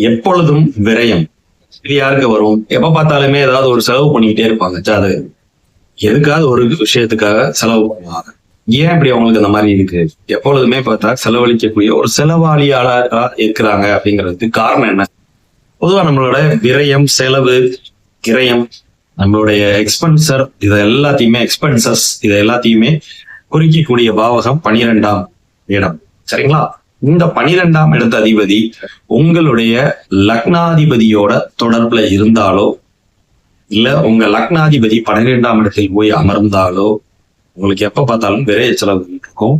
எப்பொழுதும் விரயம். இது யாருக்கு வரும்? எப்ப பார்த்தாலுமே ஏதாவது ஒரு செலவு பண்ணிக்கிட்டே இருப்பாங்க. ஜாதகர் எதுக்காவது ஒரு விஷயத்துக்காக செலவு பண்ணுவாங்க. ஏன் இப்படி அவங்களுக்கு இந்த மாதிரி இருக்கு? எப்பொழுதுமே பார்த்தா செலவழிக்கக்கூடிய ஒரு செலவாளியாளரா இருக்கிறாங்க அப்படிங்கிறதுக்கு காரணம் என்ன? பொதுவா நம்மளோட விரயம் செலவு கிரயம் நம்மளுடைய எக்ஸ்பென்சர் இதை எல்லாத்தையுமே எக்ஸ்பென்சஸ் இதை எல்லாத்தையுமே குறிக்கக்கூடிய பாவகம் பனிரெண்டாம் இடம். சரிங்களா? இந்த பனிரெண்டாம் இடத்து அதிபதி உங்களுடைய லக்னாதிபதியோட தொடர்புல இருந்தாலோ இல்ல உங்க லக்னாதிபதி பனிரெண்டாம் இடத்தில் போய் அமர்ந்தாலோ உங்களுக்கு எப்ப பார்த்தாலும் விரைய செலவு இருக்கும்.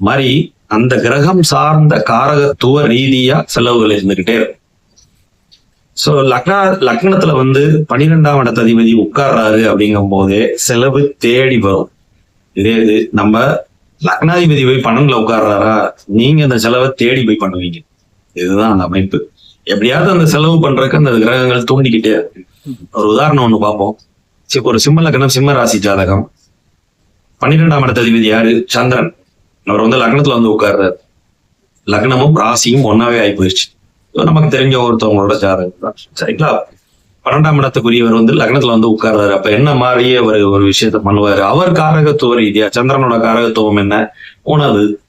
மாதிரி அந்த கிரகம் சார்ந்த காரகத்துவ ரீதியா செலவுகள் இருந்துகிட்டே இருக்கும். சோ லக்னா லக்னத்துல வந்து பனிரெண்டாம் இடத்து அதிபதி உட்கார்றாரு அப்படிங்கும் போதே செலவு தேடி வரும். இதே இது நம்ம லக்னாதிபதி போய் பணங்களை உட்கார்றாரா? நீங்க அந்த செலவை தேடி போய் பண்ணுவீங்க. இதுதான் அந்த அமைப்பு. எப்படியாவது அந்த செலவு பண்றதுக்கு அந்த கிரகங்கள் தூண்டிக்கிட்டே ஒரு உதாரணம் ஒண்ணு பார்ப்போம். சரி ஒரு சிம்ம லக்னம் சிம்ம ராசி ஜாதகம். பன்னிரெண்டாம் இடத்த அதிபதி யாரு? சந்திரன். அவர் வந்து லக்னத்துல வந்து உட்கார்றாரு. லக்னமும் ராசியும் ஒன்னாவே ஆகி போயிடுச்சு நமக்கு தெரிஞ்ச ஒருத்தவங்களோட ஜாதகம் தான். சரிங்களா பன்னெண்டாம் இடத்துக்குரியவர் வந்து லக்னத்துல வந்து உட்கார்றாரு. அப்ப என்ன மாதிரியே அவர் ஒரு விஷயத்த பண்ணுவாரு? அவர் காரகத்துவ ரீதியா சந்திரனோட காரகத்துவம் என்ன? உணவு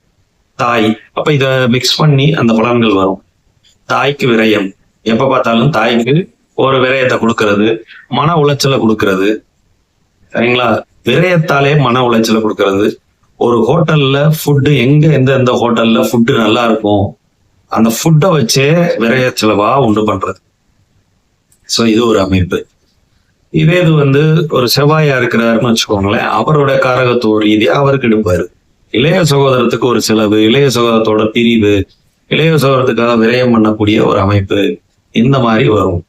தாய். அப்ப இத மிக்ஸ் பண்ணி அந்த பலன்கள் வரும். தாய்க்கு விரயம். எப்ப பார்த்தாலும் தாய்க்கு ஒரு விரயத்தை கொடுக்கறது. மன உளைச்சலை கொடுக்கறது. சரிங்களா? விரயத்தாலே மன உளைச்சலை கொடுக்கறது. ஒரு ஹோட்டல்ல ஃபுட்டு எங்க எந்த எந்த ஹோட்டல்ல ஃபுட்டு நல்லா இருக்கும்? அந்த ஃபுட்டை வச்சே விரைய செலவா உண்டு பண்றது. சோ இது ஒரு அமைப்பு. இதே இது வந்து ஒரு செவ்வாயா இருக்கிறாருன்னு வச்சுக்கோங்களேன் அவரோட காரகத்துவ ரீதியா அவருக்கு எடுப்பாரு இளைய சகோதரத்துக்கு ஒரு செலவு இளைய சகோதரத்தோட பிரிவு இளைய சகோதரத்துக்காக விரயம் பண்ணக்கூடிய ஒரு அமைப்பு இந்த மாதிரி வரும்.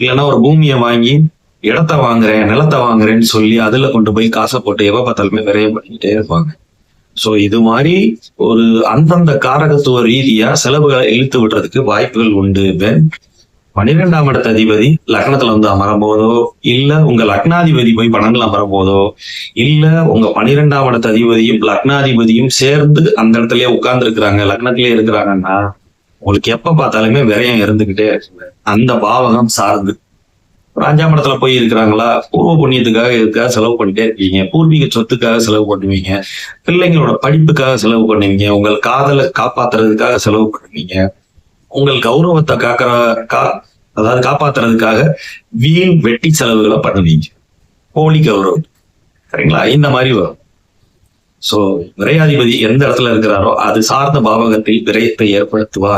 இல்லைன்னா ஒரு பூமியை வாங்கி இடத்த வாங்குறேன் நிலத்தை வாங்குறேன்னு சொல்லி அதுல கொண்டு போய் காசை போட்டு எவ பார்த்தாலுமே விரயம் பண்ணிக்கிட்டே இருப்பாங்க. சோ இது மாதிரி ஒரு அந்தந்த காரகத்துவ ரீதியா செலவுகளை இழுத்து விடுறதுக்கு வாய்ப்புகள் உண்டு. வென் பன்னிரெண்டாம் இடத்த அதிபதி லக்னத்துல வந்து அமரும் போதோ இல்ல உங்க லக்னாதிபதி போய் பன்னெண்டுல அமரும் போதோ இல்ல உங்க பன்னிரெண்டாம் இடத்த அதிபதியும் லக்னாதிபதியும் சேர்ந்து அந்த இடத்துலயே உட்கார்ந்து இருக்கிறாங்க லக்னத்திலேயே இருக்கிறாங்கன்னா உங்களுக்கு எப்ப பார்த்தாலுமே விரயம் இருந்துகிட்டே இருக்குங்க. அந்த பாவகம் சார்ந்து. அஞ்சாம் இடத்துல போய் இருக்கிறாங்களா? பூர்வ புண்ணியத்துக்காக இதுக்காக செலவு பண்ணிட்டே இருக்கீங்க? பூர்வீக சொத்துக்காக செலவு பண்ணுவீங்க. பிள்ளைங்களோட படிப்புக்காக செலவு பண்ணுவீங்க. உங்கள் காதலை காப்பாத்துறதுக்காக செலவு பண்ணுவீங்க. உங்கள் கௌரவத்தை காக்கிற கா அதாவது காப்பாத்துறதுக்காக வீண் வெட்டி செலவுகளை பண்ணுவீங்க போலி கௌரவம். சரிங்களா? இந்த மாதிரி வரும். சோ விரையாதிபதி எந்த இடத்துல இருக்கிறாரோ அது சார்ந்த பாவகத்தில் விரயத்தை ஏற்படுத்துவார்.